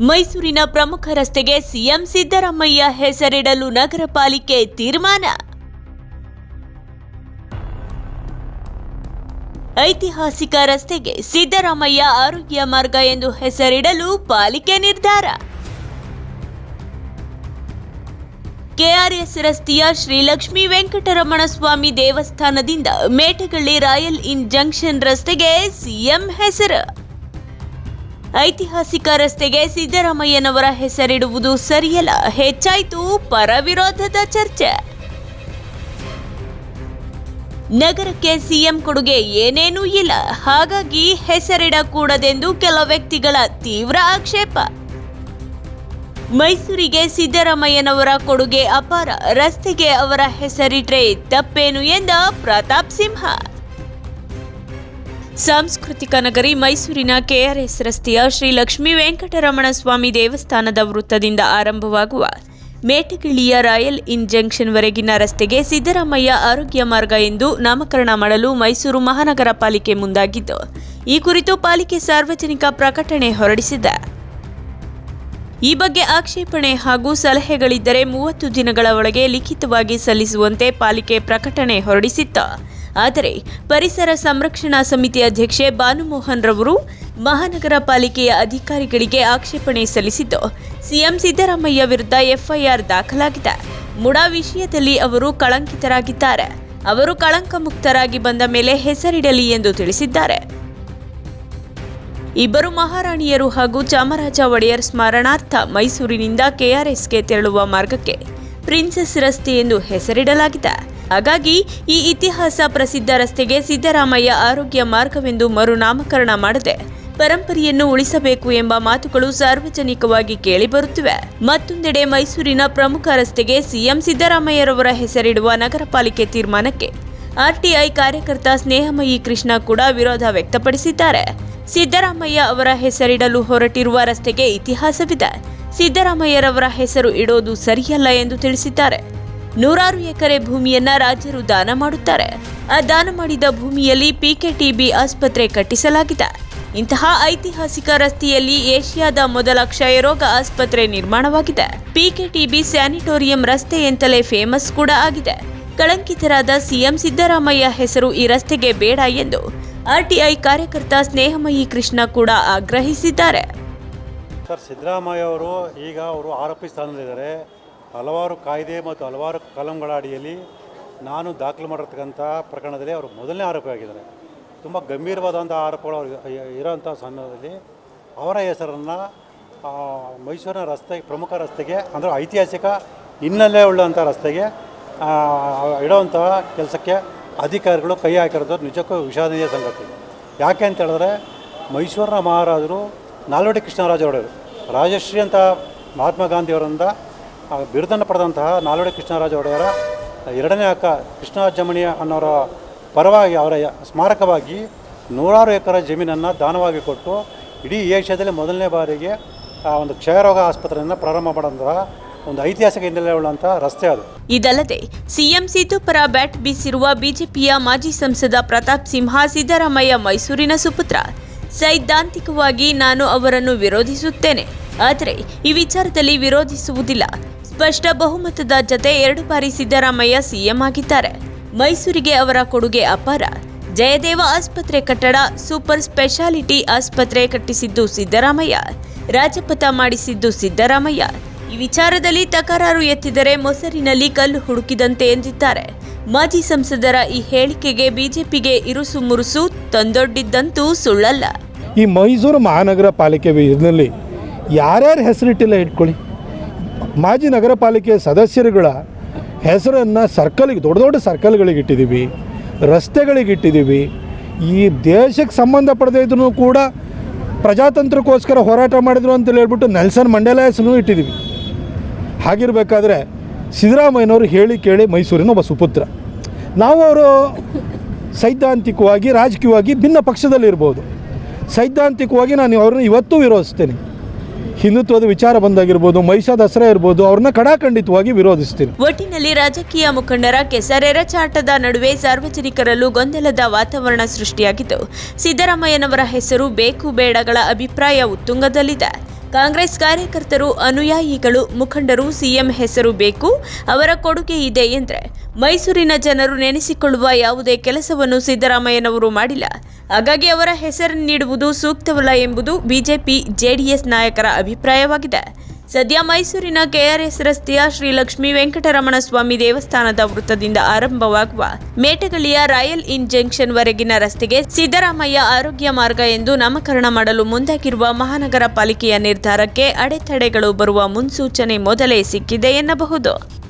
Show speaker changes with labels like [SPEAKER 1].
[SPEAKER 1] ಮೈಸೂರಿನ ಪ್ರಮುಖ ರಸ್ತೆಗೆ ಸಿಎಂ ಸಿದ್ದರಾಮಯ್ಯ ಹೆಸರಿಡಲು ನಗರ ಪಾಲಿಕೆ ತೀರ್ಮಾನ. ಐತಿಹಾಸಿಕ ರಸ್ತೆಗೆ ಸಿದ್ದರಾಮಯ್ಯ ಆರೋಗ್ಯ ಮಾರ್ಗ ಎಂದು ಹೆಸರಿಡಲು ಪಾಲಿಕೆ ನಿರ್ಧಾರ. ಕೆಆರ್ಎಸ್ ರಸ್ತೆಯ ಶ್ರೀಲಕ್ಷ್ಮೀ ವೆಂಕಟರಮಣ ಸ್ವಾಮಿ ದೇವಸ್ಥಾನದಿಂದ ಮೇಟಗಳ್ಳಿ ರಾಯಲ್ ಇನ್ ಜಂಕ್ಷನ್ ರಸ್ತೆಗೆ ಸಿಎಂ ಹೆಸರು. ಐತಿಹಾಸಿಕ ರಸ್ತೆಗೆ ಸಿದ್ದರಾಮಯ್ಯನವರ ಹೆಸರಿಡುವುದು ಸರಿಯಲ್ಲ. ಹೆಚ್ಚಾಯಿತು, ಪರವಿರೋಧದ ಚರ್ಚೆ. ನಗರಕ್ಕೆ ಸಿಎಂ ಕೊಡುಗೆ ಏನೇನೂ ಇಲ್ಲ. ಹಾಗಾಗಿ ಹೆಸರಿಡಕೂಡದೆಂದು ಕೆಲ ವ್ಯಕ್ತಿಗಳ ತೀವ್ರ ಆಕ್ಷೇಪ. ಮೈಸೂರಿಗೆ ಸಿದ್ದರಾಮಯ್ಯನವರ ಕೊಡುಗೆ ಅಪಾರ. ರಸ್ತೆಗೆ ಅವರ ಹೆಸರಿಟ್ರೆ ತಪ್ಪೇನು ಎಂದ ಪ್ರತಾಪ್ ಸಿಂಹ. ಸಾಂಸ್ಕೃತಿಕ ನಗರಿ ಮೈಸೂರಿನ ಕೆಆರ್ಎಸ್ ರಸ್ತೆಯ ಶ್ರೀ ಲಕ್ಷ್ಮೀ ವೆಂಕಟರಮಣ ಸ್ವಾಮಿ ದೇವಸ್ಥಾನದ ವೃತ್ತದಿಂದ ಆರಂಭವಾಗುವ ಮೇಟಗಿಳಿಯ ರಾಯಲ್ ಇನ್ ಜಂಕ್ಷನ್ವರೆಗಿನ ರಸ್ತೆಗೆ ಸಿದ್ದರಾಮಯ್ಯ ಆರೋಗ್ಯ ಮಾರ್ಗ ಎಂದು ನಾಮಕರಣ ಮಾಡಲು ಮೈಸೂರು ಮಹಾನಗರ ಪಾಲಿಕೆ ಮುಂದಾಗಿದ್ದು, ಈ ಕುರಿತು ಪಾಲಿಕೆ ಸಾರ್ವಜನಿಕ ಪ್ರಕಟಣೆ ಹೊರಡಿಸಿದೆ. ಈ ಬಗ್ಗೆ ಆಕ್ಷೇಪಣೆ ಹಾಗೂ ಸಲಹೆಗಳಿದ್ದರೆ ಮೂವತ್ತು ದಿನಗಳ ಒಳಗೆ ಲಿಖಿತವಾಗಿ ಸಲ್ಲಿಸುವಂತೆ ಪಾಲಿಕೆ ಪ್ರಕಟಣೆ ಹೊರಡಿಸಿತ್ತು. ಆದರೆ ಪರಿಸರ ಸಂರಕ್ಷಣಾ ಸಮಿತಿ ಅಧ್ಯಕ್ಷೆ ಭಾನುಮೋಹನ್ ರವರು ಮಹಾನಗರ ಪಾಲಿಕೆಯ ಅಧಿಕಾರಿಗಳಿಗೆ ಆಕ್ಷೇಪಣೆ ಸಲ್ಲಿಸಿದ್ದು, ಸಿಎಂ ಸಿದ್ದರಾಮಯ್ಯ ವಿರುದ್ಧ ಎಫ್ಐಆರ್ ದಾಖಲಾಗಿದೆ. ಮುಡಾ ವಿಷಯದಲ್ಲಿ ಅವರು ಕಳಂಕಿತರಾಗಿದ್ದಾರೆ. ಅವರು ಕಳಂಕ ಮುಕ್ತರಾಗಿ ಬಂದ ಮೇಲೆ ಹೆಸರಿಡಲಿ ಎಂದು ತಿಳಿಸಿದ್ದಾರೆ. ಇಬ್ಬರು ಮಹಾರಾಣಿಯರು ಹಾಗೂ ಚಾಮರಾಜ ಒಡೆಯರ್ ಸ್ಮರಣಾರ್ಥ ಮೈಸೂರಿನಿಂದ ಕೆಆರ್ಎಸ್ಗೆ ತೆರಳುವ ಮಾರ್ಗಕ್ಕೆ ಪ್ರಿನ್ಸೆಸ್ ರಸ್ತೆ ಎಂದು ಹೆಸರಿಡಲಾಗಿದೆ. ಹಾಗಾಗಿ ಈ ಇತಿಹಾಸ ಪ್ರಸಿದ್ಧ ರಸ್ತೆಗೆ ಸಿದ್ದರಾಮಯ್ಯ ಆರೋಗ್ಯ ಮಾರ್ಗವೆಂದು ಮರುನಾಮಕರಣ ಮಾಡದೆ ಪರಂಪರೆಯನ್ನು ಉಳಿಸಬೇಕು ಎಂಬ ಮಾತುಗಳು ಸಾರ್ವಜನಿಕವಾಗಿ ಕೇಳಿಬರುತ್ತಿವೆ ಮತ್ತೊಂದೆಡೆ ಮೈಸೂರಿನ ಪ್ರಮುಖ ರಸ್ತೆಗೆ ಸಿಎಂ ಸಿದ್ದರಾಮಯ್ಯರವರ ಹೆಸರಿಡುವ ನಗರ ಪಾಲಿಕೆ ತೀರ್ಮಾನಕ್ಕೆ ಆರ್ಟಿಐ ಕಾರ್ಯಕರ್ತ ಸ್ನೇಹಮಯಿ ಕೃಷ್ಣ ಕೂಡ ವಿರೋಧ ವ್ಯಕ್ತಪಡಿಸಿದ್ದಾರೆ. ಸಿದ್ದರಾಮಯ್ಯ ಅವರ ಹೆಸರಿಡಲು ಹೊರಟಿರುವ ರಸ್ತೆಗೆ ಇತಿಹಾಸವಿದೆ. ಸಿದ್ದರಾಮಯ್ಯರವರ ಹೆಸರು ಇಡೋದು ಸರಿಯಲ್ಲ ಎಂದು ತಿಳಿಸಿದ್ದಾರೆ. ನೂರಾರು ಎಕರೆ ಭೂಮಿಯನ್ನ ರಾಜ್ಯರು ದಾನ ಮಾಡುತ್ತಾರೆ. ಆ ದಾನ ಮಾಡಿದ ಭೂಮಿಯಲ್ಲಿ ಪಿಕೆಟಿಬಿ ಆಸ್ಪತ್ರೆ ಕಟ್ಟಿಸಲಾಗಿದೆ. ಇಂತಹ ಐತಿಹಾಸಿಕ ರಸ್ತೆಯಲ್ಲಿ ಏಷ್ಯಾದ ಮೊದಲ ಕ್ಷಯರೋಗ ಆಸ್ಪತ್ರೆ ನಿರ್ಮಾಣವಾಗಿದೆ. ಪಿಕೆಟಿಬಿ ಸ್ಯಾನಿಟೋರಿಯಂ ರಸ್ತೆ ಎಂತಲೇ ಫೇಮಸ್ ಕೂಡ ಆಗಿದೆ. ಕಳಂಕಿತರಾದ ಸಿಎಂ ಸಿದ್ದರಾಮಯ್ಯ ಹೆಸರು ಈ ರಸ್ತೆಗೆ ಬೇಡ ಎಂದು ಆರ್ಟಿಐ ಕಾರ್ಯಕರ್ತ ಸ್ನೇಹಮಯಿ ಕೃಷ್ಣ ಕೂಡ ಆಗ್ರಹಿಸಿದ್ದಾರೆ.
[SPEAKER 2] ಸರ್, ಸಿದ್ದರಾಮಯ್ಯ ಅವರು ಈಗ ಅವರು ಆರೋಪಿ ಸ್ಥಾನದಲ್ಲಿದ್ದಾರೆ. ಹಲವಾರು ಕಾಯ್ದೆ ಮತ್ತು ಹಲವಾರು ಕಲಂಗಳ ಅಡಿಯಲ್ಲಿ ನಾನು ದಾಖಲು ಮಾಡಿರ್ತಕ್ಕಂಥ ಪ್ರಕರಣದಲ್ಲಿ ಅವರು ಮೊದಲನೇ ಆರೋಪಿಯಾಗಿದ್ದಾರೆ ತುಂಬ ಗಂಭೀರವಾದಂಥ ಆರೋಪಗಳು ಇರೋಂಥ ಸಂದರ್ಭದಲ್ಲಿ ಅವರ ಹೆಸರನ್ನು ಮೈಸೂರಿನ ರಸ್ತೆ ಪ್ರಮುಖ ರಸ್ತೆಗೆ, ಅಂದರೆ ಐತಿಹಾಸಿಕ ಹಿನ್ನೆಲೆ ಉಳ್ಳಂಥ ರಸ್ತೆಗೆ ಇಡೋವಂಥ ಕೆಲಸಕ್ಕೆ ಅಧಿಕಾರಿಗಳು ಕೈ ಹಾಕಿರೋದು ನಿಜಕ್ಕೂ ವಿಷಾದನೀಯ ಸಂಗತಿ. ಯಾಕೆ ಅಂತ ಹೇಳಿದ್ರೆ ಮೈಸೂರಿನ ಮಹಾರಾಜರು ನಾಲ್ವಡಿ ಕೃಷ್ಣರಾಜ ಒಡೆಯರು, ರಾಜಶ್ರೀ ಅಂತ ಮಹಾತ್ಮ ಗಾಂಧಿಯವರಿಂದ ಆ ಬಿರುದನ್ನು ಪಡೆದಂತಹ ನಾಲ್ವಡಿ ಕೃಷ್ಣರಾಜ ಒಡೆಯರ ಎರಡನೇ ಅಕ್ಕ ಕೃಷ್ಣರಾಜಮಣಿಯ ಅನ್ನೋರ ಪರವಾಗಿ ಅವರ ಸ್ಮಾರಕವಾಗಿ ನೂರಾರು ಎಕರೆ ಜಮೀನನ್ನು ದಾನವಾಗಿ ಕೊಟ್ಟು ಇಡೀ ಏಷ್ಯಾದಲ್ಲಿ ಮೊದಲನೇ ಬಾರಿಗೆ ಆ ಒಂದು ಕ್ಷಯರೋಗ ಆಸ್ಪತ್ರೆಯನ್ನು ಪ್ರಾರಂಭ ಮಾಡಿದಂತಹ ಒಂದು ಐತಿಹಾಸಿಕ ಹಿನ್ನೆಲೆ ಉಳ್ಳಂಥ ರಸ್ತೆ ಅದು.
[SPEAKER 1] ಇದಲ್ಲದೆ ಸಿಎಂ ಸೀತು ಪರ ಬ್ಯಾಟ್ ಬೀಸಿರುವ ಬಿಜೆಪಿಯ ಮಾಜಿ ಸಂಸದ ಪ್ರತಾಪ್ ಸಿಂಹ ಸಿದ್ದರಾಮಯ್ಯ ಮೈಸೂರಿನ ಸುಪುತ್ರ. ಸೈದ್ಧಾಂತಿಕವಾಗಿ ನಾನು ಅವರನ್ನು ವಿರೋಧಿಸುತ್ತೇನೆ. ಆದರೆ ಈ ವಿಚಾರದಲ್ಲಿ ವಿರೋಧಿಸುವುದಿಲ್ಲ. ಸ್ಪಷ್ಟ ಬಹುಮತದ ಜತೆ ಎರಡು ಬಾರಿ ಸಿದ್ದರಾಮಯ್ಯ ಸಿಎಂ ಆಗಿದ್ದಾರೆ. ಮೈಸೂರಿಗೆ ಅವರ ಕೊಡುಗೆ ಅಪಾರ. ಜಯದೇವ ಆಸ್ಪತ್ರೆ ಕಟ್ಟಡ ಸೂಪರ್ ಸ್ಪೆಷಾಲಿಟಿ ಆಸ್ಪತ್ರೆ ಕಟ್ಟಿಸಿದ್ದು ಸಿದ್ದರಾಮಯ್ಯ. ರಾಜಪಥ ಮಾಡಿಸಿದ್ದು ಸಿದ್ದರಾಮಯ್ಯ. ಈ ವಿಚಾರದಲ್ಲಿ ತಕರಾರು ಎತ್ತಿದರೆ ಮೊಸರಿನಲ್ಲಿ ಕಲ್ಲು ಹುಡುಕಿದಂತೆ ಎಂದಿದ್ದಾರೆ. ಮಾಜಿ ಸಂಸದರ ಈ ಹೇಳಿಕೆಗೆ ಬಿಜೆಪಿಗೆ ಇರುಸು ಮುರುಸು ತಂದೊಡ್ಡಿದ್ದಂತೂ ಸುಳ್ಳಲ್ಲ.
[SPEAKER 3] ಈ ಮೈಸೂರು ಮಹಾನಗರ ಪಾಲಿಕೆ ಇದರಲ್ಲಿ ಯಾರ್ಯಾರ ಹೆಸರಿಟ್ಟಿಲ್ಲ ಇಟ್ಕೊಳ್ಳಿ. ಮಾಜಿ ನಗರ ಪಾಲಿಕೆ ಸದಸ್ಯರುಗಳ ಹೆಸರನ್ನು ಸರ್ಕಲ್ಗೆ, ದೊಡ್ಡ ದೊಡ್ಡ ಸರ್ಕಲ್ಗಳಿಗೆ ಇಟ್ಟಿದ್ದೀವಿ, ರಸ್ತೆಗಳಿಗೆ ಇಟ್ಟಿದ್ದೀವಿ. ಈ ದೇಶಕ್ಕೆ ಸಂಬಂಧಪಡದೇ ಇದ್ರೂ ಕೂಡ ಪ್ರಜಾತಂತ್ರಕ್ಕೋಸ್ಕರ ಹೋರಾಟ ಮಾಡಿದ್ರು ಅಂತ ಹೇಳ್ಬಿಟ್ಟು ನೆಲ್ಸನ್ ಮಂಡೇಲ ಹೆಸರು ಇಟ್ಟಿದ್ದೀವಿ. ಹಾಗಿರಬೇಕಾದ್ರೆ ಸಿದ್ದರಾಮಯ್ಯನವರು ಹೇಳಿ ಕೇಳಿ ಮೈಸೂರಿನ ಒಬ್ಬ ಸುಪುತ್ರ. ನಾವು ಅವರು ಸೈದ್ಧಾಂತಿಕವಾಗಿ, ರಾಜಕೀಯವಾಗಿ ಭಿನ್ನ ಪಕ್ಷದಲ್ಲಿರ್ಬೋದು. ಸೈದ್ಧಾಂತಿಕವಾಗಿ ನಾನು ಅವ್ರನ್ನ ಇವತ್ತೂ ವಿರೋಧಿಸ್ತೇನೆ. ಹಿಂದುತ್ವದ ವಿಚಾರ ಬಂದಾಗಿರ್ಬೋದು ಮೈಸಾ ದಸರಾ ಇರ್ಬೋದು, ಅವ್ರನ್ನ ಕಡಾಖಂಡಿತವಾಗಿ ವಿರೋಧಿಸ್ತೀನಿ
[SPEAKER 1] ಒಟ್ಟಿನಲ್ಲಿ ರಾಜಕೀಯ ಮುಖಂಡರ ಕೆಸರೆರಚಾಟದ ನಡುವೆ ಸಾರ್ವಜನಿಕರಲ್ಲೂ ಗೊಂದಲದ ವಾತಾವರಣ ಸೃಷ್ಟಿಯಾಗಿದ್ದು ಸಿದ್ದರಾಮಯ್ಯನವರ ಹೆಸರು ಬೇಕು ಬೇಡಗಳ ಅಭಿಪ್ರಾಯ ಉತ್ತುಂಗದಲ್ಲಿದೆ. ಕಾಂಗ್ರೆಸ್ ಕಾರ್ಯಕರ್ತರು, ಅನುಯಾಯಿಗಳು, ಮುಖಂಡರು ಸಿಎಂ ಹೆಸರು ಬೇಕು, ಅವರ ಕೊಡುಗೆ ಇದೆ ಎಂದರೆ ಮೈಸೂರಿನ ಜನರು ನೆನೆಸಿಕೊಳ್ಳುವ ಯಾವುದೇ ಕೆಲಸವನ್ನು ಸಿದ್ದರಾಮಯ್ಯನವರು ಮಾಡಿಲ್ಲ. ಹಾಗಾಗಿ ಅವರ ಹೆಸರನ್ನು ನೀಡುವುದು ಸೂಕ್ತವಲ್ಲ ಎಂಬುದು ಬಿಜೆಪಿ ಜೆಡಿಎಸ್ ನಾಯಕರ ಅಭಿಪ್ರಾಯವಾಗಿದೆ. ಸದ್ಯ ಮೈಸೂರಿನ ಕೆಆರ್ಎಸ್ ರಸ್ತೆಯ ಶ್ರೀ ಲಕ್ಷ್ಮೀ ವೆಂಕಟರಮಣ ಸ್ವಾಮಿ ದೇವಸ್ಥಾನದ ವೃತ್ತದಿಂದ ಆರಂಭವಾಗುವ ಮೇಟಗಳಿಯ ರಾಯಲ್ ಇನ್ ಜಂಕ್ಷನ್ ವರೆಗಿನ ರಸ್ತೆಗೆ ಸಿದ್ದರಾಮಯ್ಯ ಆರೋಗ್ಯ ಮಾರ್ಗ ಎಂದು ನಾಮಕರಣ ಮಾಡಲು ಮುಂದಾಗಿರುವ ಮಹಾನಗರ ಪಾಲಿಕೆಯ ನಿರ್ಧಾರಕ್ಕೆ ಅಡೆತಡೆಗಳು ಬರುವ ಮುನ್ಸೂಚನೆ ಮೊದಲೇ ಸಿಕ್ಕಿದೆ ಎನ್ನಬಹುದು.